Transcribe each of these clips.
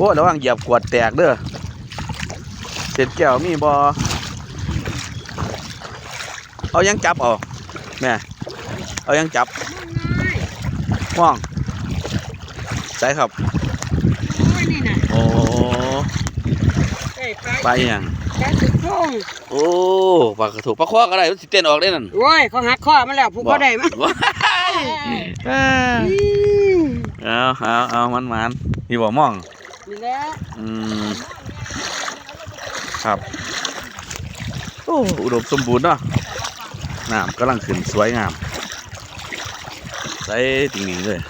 โอ้ระวังเหยียบขวดแตกเด้อเศษแก้วมีบ่เอายังจับเอาแม่เอายังจับม่วงใช่ครับโอ้ยนี่น่ะโอ้ไอ้ปลาปลาอหยังปลาสุดโค้งโอ้ปลากระถูกปลาคว้าก็ได้มันสิเต้นออกได้นั่นโอ้ยเขาหักข้อมันแล้วผู้ก็ได้มั้ยว้ายอ่าเอาเอาเอามันมันนี่บ่ม่องนี่ แหละอืมครับ โอ้อุดมสมบูรณ์เนาะน้ำกำลังขึ้นสวยงาม ใสจริงๆเลย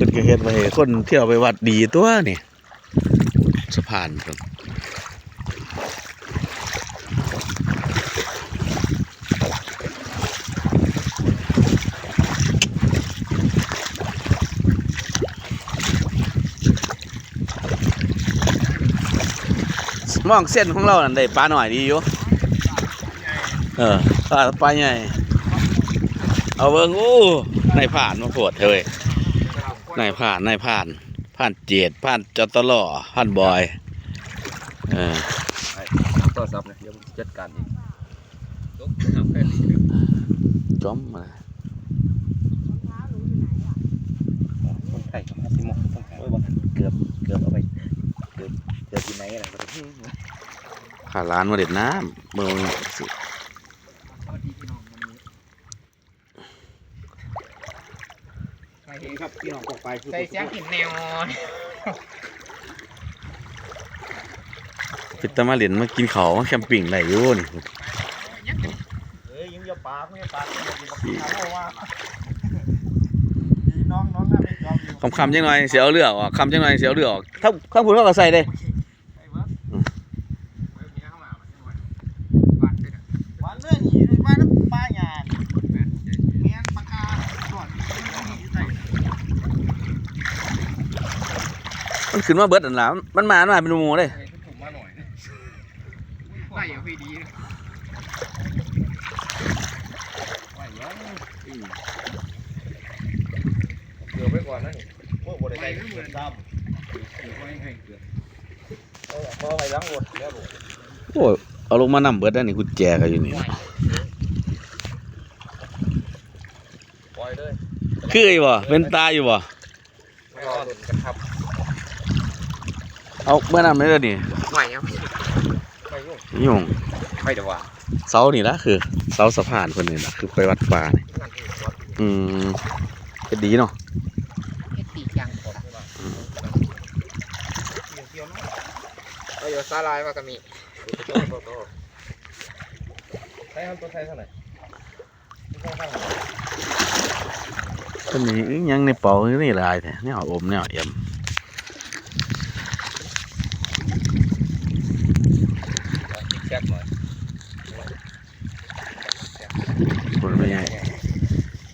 เพิ่นก็เฮ็ดไว้ให้คนเที่ยวไปวัดดีตัวนี่สะพานเพิ่นมองเส้นของเรานั่นได้ปลาหน่อยดีอยู่ เออปลาปลาใหญ่ เอาเบิ่งโอ้ในผ่านมาโพดเฮ้ย นายผ่านนายผ่านผ่านเจดผ่านจตลอผ่านบอยเออโทรศัพท์เนี่ยเดี๋ยวผมจัดการเองยกทำแค่นี้จอมมาคนไทยกับมาซิโมต้องโอ้ยว่าเกือบเกือบเอาไปเกือบเกือบที่ไหนอะไรมาถึงขาร้านมาเด็ดน้ำเมืองสิสวัสดีพี่น้องวันนี้ใครเห็นครับ พี่น้องกองไฟคือใส่เสียงหินแนวพิตามาเล่นมากินเขาวมาแคมปิ้งได้อยู่นี่เอ้ยยิงอย่าปากไม่ให้ปากอย่าปากเอาว่าพี่น้องน้องน่าไม่ยอมอยู่คำคำๆจังหน่อยเสียเอาเลือกออกคำจังหน่อยเสียเอาเลือกออกถ้าข้างพูดเขาก็ใส่เลยวันเรื่องนี้มาน้ำปลาหยาดเมียนปากกาก่อนอยู่ใส่ มันขึ้นมาเบิดอันหลามมันมามันมาเป็นหมูเลยถุงมาหน่อยไล่เอาพี่ดีว่าอย่างเกือบไปก่อนนะนี่พวกบริษัทเหมือนดำเอาพอไปล้างรถแล้วผมโอ้ยเอาลงมานำเบิดได้นี่กุญแจก็อยู่นี่ปล่อยเลยคืออยู่บ่เป็นตาอยู่บ่ไม่รอหลุดกันครับ เอาเมื่อนำได้เลยนี่ใหม่เอาไม่ยุ่งยุ่งไม่เดี๋ยวว่าเสานี่ละคือเสาสะพานคนนี้ละคือไปวัดป่านี่งานที่วัดอืมก็ดีเนาะเฮ็ดตีจังผมใช่ป่ะเกี่ยวๆนะเอาอยู่ซาลายว่าก็มีใช้ทำตัวใช้เท่าไหร่ใช้ข้างไหนก็มีอิหยังในเป๋านี่หลายแท้เนี่ยอมเนี่ยเอี่ยม แจ็คหน่อย คนไม่ใหญ่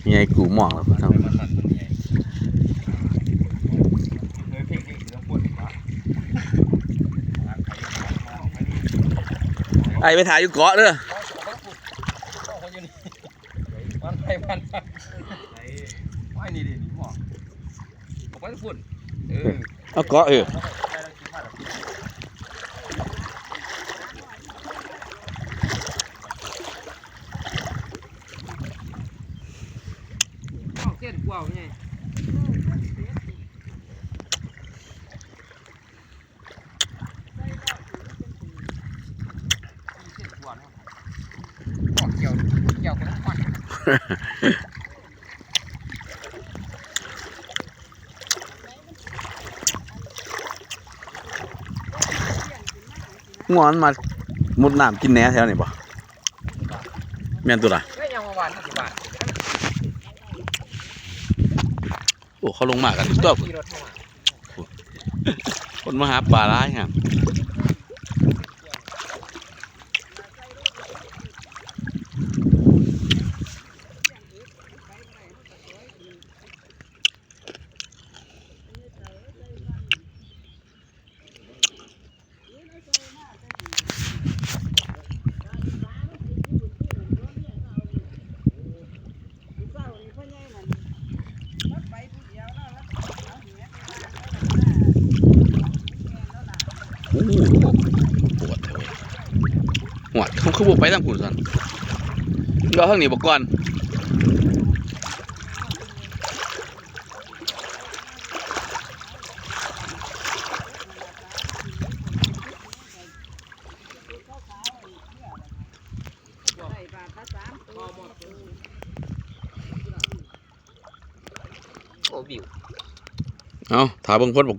ไม่ให ญ่กูหมองแล้วทมันสั่นมันใหญ่เฮ้ยเพ่งๆต้องปวดขาำไอ้ไปถ่ายอยู่เกาะเด้อมันไปมันไปไม่นี่ดินี่หมอผมไปฝุ่นเออเอาเกาะเออ งอนมามุดน้ำกินแหน่แถวนี้บ่แม่นตัวละไม่ยังมาโอ้เขาลงมากันตัวคนมาหาปลาร้ายฮะโอ้โหปวดเถอะเว้ย หวดเขาคือบ่ไปทางคุณสันก็ทางนี้บ่ก่อนโอ้บิวเอาถาเบิ่งพ้นบ่